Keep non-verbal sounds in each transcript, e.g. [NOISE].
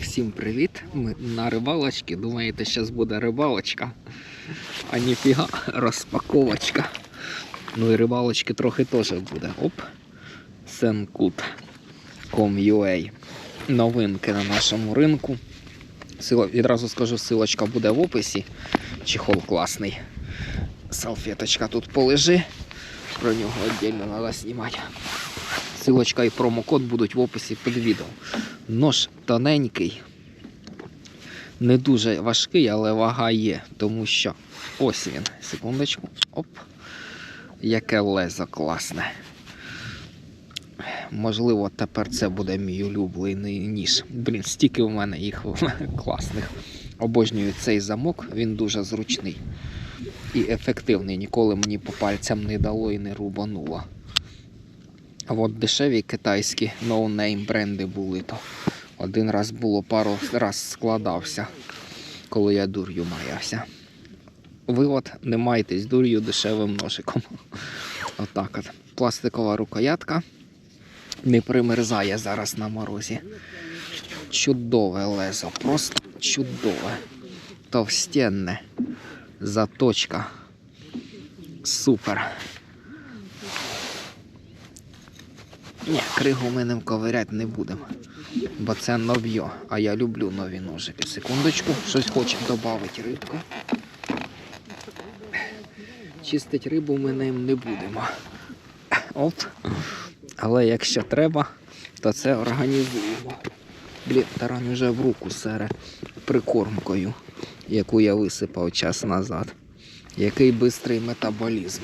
Всім привіт! Ми на рибалочці. Думаєте, зараз буде рибалочка? А ніфіга, розпаковочка. Ну і рибалочки трохи теж буде. Оп. Senkut.com.ua Новинки на нашому ринку. Відразу скажу, силочка буде в описі. Чехол класний. Салфеточка тут полежи. Про нього віддільно треба знімати. Силочка і промокод будуть в описі під відео. Нож тоненький, не дуже важкий, але вага є, тому що ось він. Секундочку. Оп. Яке лезо класне. Можливо, тепер це буде мій улюблений ніж. Блін, стільки в мене їх [LAUGHS] класних. Обожнюю цей замок, він дуже зручний і ефективний. Ніколи мені по пальцям не дало і не рубануло. А от дешеві китайські ноунейм бренди були, то один раз було пару раз складався, коли я дур'ю маявся. Вивод, не майтесь дур'ю дешевим ножиком. [LAUGHS] Отак от. Пластикова рукоятка. Не примерзає зараз на морозі. Чудове лезо, просто чудове. Товстенне. Заточка. Супер. Ні, кригу ми ним ковиряти не будемо. Бо це нов'йо, а я люблю нові ножики. Секундочку, щось хоче додати рибку. Чистить рибу ми ним не будемо. Оп. Але якщо треба, то це організуємо. Блін, таран вже в руку сере прикормкою, яку я висипав час назад. Який бистрий метаболізм.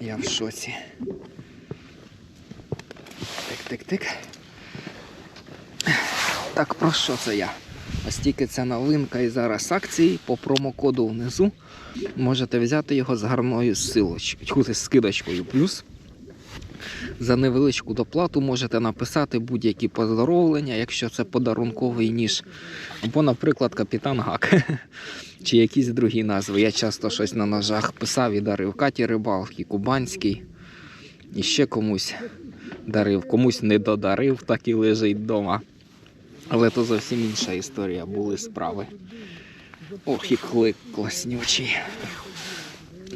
Я в шоці. Тик-тик-тик. Так, про що це я? Ось тільки це новинка і зараз акції по промокоду внизу. Можете взяти його з гарною силочкою, з скидочкою. Плюс за невеличку доплату можете написати будь-які поздоровлення, якщо це подарунковий ніж. Або, наприклад, капітан Гак. [LAUGHS] Чи якісь другі назви. Я часто щось на ножах писав і дарив Каті Рибалки, Кубанський. І ще комусь дарив, комусь не додарив, так і лежить вдома. Але то зовсім інша історія, були справи. Ох, і клик класнючий.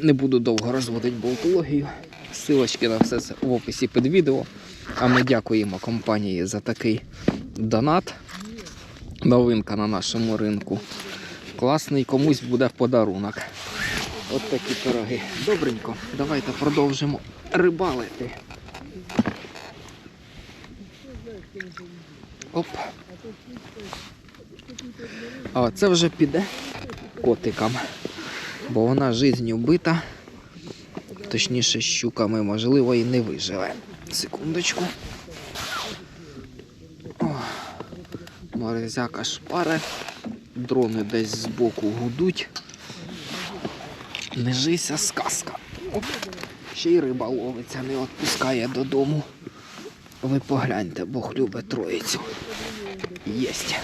Не буду довго розводити болтологію. Силочки на все це в описі під відео. А ми дякуємо компанії за такий донат. Новинка на нашому ринку. Класний комусь буде подарунок. От такі пироги. Добренько, давайте продовжимо рибалити. Оп. А це вже піде котикам. Бо вона жизнью бита. Точніше, щуками, можливо, і не виживе. Секундочку. О, морозяка шпаре. Дрони десь збоку гудуть. Не жися сказка. Оп. Ще й риба ловиться, не відпускає додому. Ви погляньте, Бог любить троїцю. Єсть.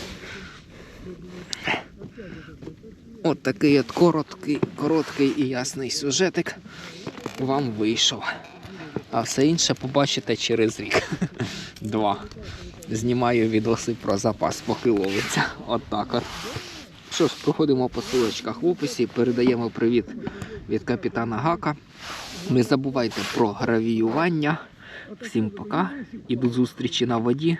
От такий от короткий, короткий і ясний сюжетик вам вийшов. А все інше побачите через рік. [LAUGHS] Два. Знімаю відоси про запас, поки ловиться. От так от. Що ж, проходимо по ссылочках в описі, передаємо привіт від капітана Гака. Не забувайте про гравіювання. Всім пока і до зустрічі на воді.